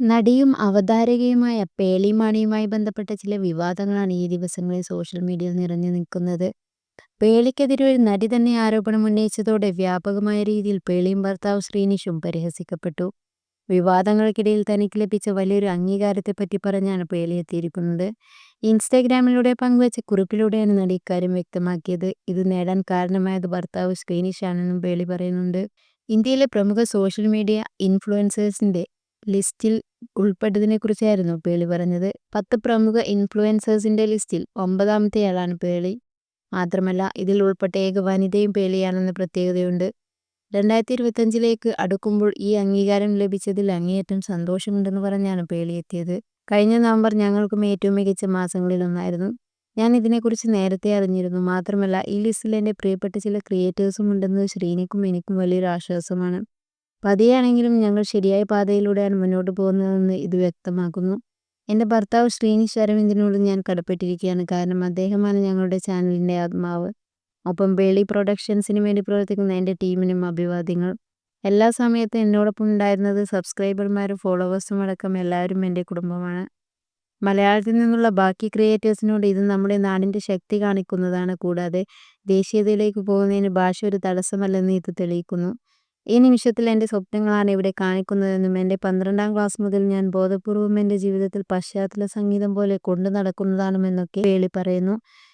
നടിയും അവതാരകയുമായ പേളി മാണിയുമായി ബന്ധപ്പെട്ട ചില വിവാദങ്ങളാണ് ഈ ദിവസങ്ങളിൽ സോഷ്യൽ മീഡിയയിൽ നിറഞ്ഞു നിൽക്കുന്നത്. പേളിക്കെതിരെ ഒരു നടി തന്നെ ആരോപണം ഉന്നയിച്ചതോടെ വ്യാപകമായ രീതിയിൽ പേളിയും ഭർത്താവ് ശ്രീനിഷും പരിഹസിക്കപ്പെട്ടു. വിവാദങ്ങൾക്കിടയിൽ തനിക്ക് ലഭിച്ച വലിയൊരു അംഗീകാരത്തെപ്പറ്റി പറഞ്ഞാണ് പേളി എത്തിയിരിക്കുന്നത്. ഇൻസ്റ്റാഗ്രാമിലൂടെ പങ്കുവച്ച കുറിപ്പിലൂടെയാണ് നടി ഇക്കാര്യം വ്യക്തമാക്കിയത്. ഇത് നേടാൻ കാരണമായത് ഭർത്താവ് ശ്രീനിഷാണെന്നും പേളി പറയുന്നുണ്ട്. ഇന്ത്യയിലെ പ്രമുഖ സോഷ്യൽ മീഡിയ ഇൻഫ്ലുവൻസേഴ്സിന്റെ ലിസ്റ്റിൽ ഉൾപ്പെട്ടതിനെക്കുറിച്ചായിരുന്നു പേളി പറഞ്ഞത്. പത്ത് പ്രമുഖ ഇൻഫ്ലുവൻസേഴ്സിന്റെ ലിസ്റ്റിൽ ഒമ്പതാമത്തെയാളാണ് പേളി. മാത്രമല്ല ഇതിൽ ഉൾപ്പെട്ട ഏക വനിതയും പേളിയാണെന്ന പ്രത്യേകതയുണ്ട്. രണ്ടായിരത്തി ഇരുപത്തഞ്ചിലേക്ക് അടുക്കുമ്പോൾ ഈ അംഗീകാരം ലഭിച്ചതിൽ അങ്ങേയറ്റം സന്തോഷമുണ്ടെന്ന് പറഞ്ഞാണ് പേളി എത്തിയത്. കഴിഞ്ഞ നവംബർ ഞങ്ങൾക്കും ഏറ്റവും മികച്ച മാസങ്ങളിലൊന്നായിരുന്നു. ഞാൻ ഇതിനെക്കുറിച്ച് നേരത്തെ അറിഞ്ഞിരുന്നു. മാത്രമല്ല ഈ ലിസ്റ്റിൽ എന്റെ പ്രിയപ്പെട്ട ചില ക്രിയേറ്റേഴ്സും ഉണ്ടെന്നത് ശ്രീനിക്കും എനിക്കും വലിയൊരു ആശ്വാസമാണ്. പതിയെയാണെങ്കിലും ഞങ്ങൾ ശരിയായ പാതയിലൂടെയാണ് മുന്നോട്ട് പോകുന്നതെന്ന് ഇത് വ്യക്തമാക്കുന്നു. എന്റെ ഭർത്താവ് ശ്രീനിഷ് അരവിന്ദിനോട് ഞാൻ കടപ്പെട്ടിരിക്കുകയാണ്. കാരണം അദ്ദേഹമാണ് ഞങ്ങളുടെ ചാനലിന്റെ ആത്മാവ്. ഒപ്പം ബേളി പ്രൊഡക്ഷൻസിന് വേണ്ടി പ്രവർത്തിക്കുന്ന എന്റെ ടീമിനും അഭിവാദ്യങ്ങൾ. എല്ലാ സമയത്തും എന്നോടൊപ്പം ഉണ്ടായിരുന്നത് സബ്സ്ക്രൈബർമാരും ഫോളോവേഴ്സും അടക്കം എല്ലാവരും എന്റെ കുടുംബമാണ്. മലയാളത്തിൽ നിന്നുള്ള ബാക്കി ക്രിയേറ്റേഴ്സിനോട് ഇത് നമ്മുടെ നാടിന്റെ ശക്തി കാണിക്കുന്നതാണ്. കൂടാതെ ദേശീയതയിലേക്ക് പോകുന്നതിന് ഭാഷ ഒരു തടസ്സമല്ലെന്ന് ഇത് തെളിയിക്കുന്നു. ഈ നിമിഷത്തിൽ എന്റെ സ്വപ്നങ്ങളാണ് ഇവിടെ കാണിക്കുന്നതെന്നും എന്റെ പന്ത്രണ്ടാം ക്ലാസ് മുതൽ ഞാൻ ബോധപൂർവം എന്റെ ജീവിതത്തിൽ പശ്ചാത്തല സംഗീതം പോലെ കൊണ്ടു നടക്കുന്നതാണെന്നൊക്കെ വേളി പറയുന്നു.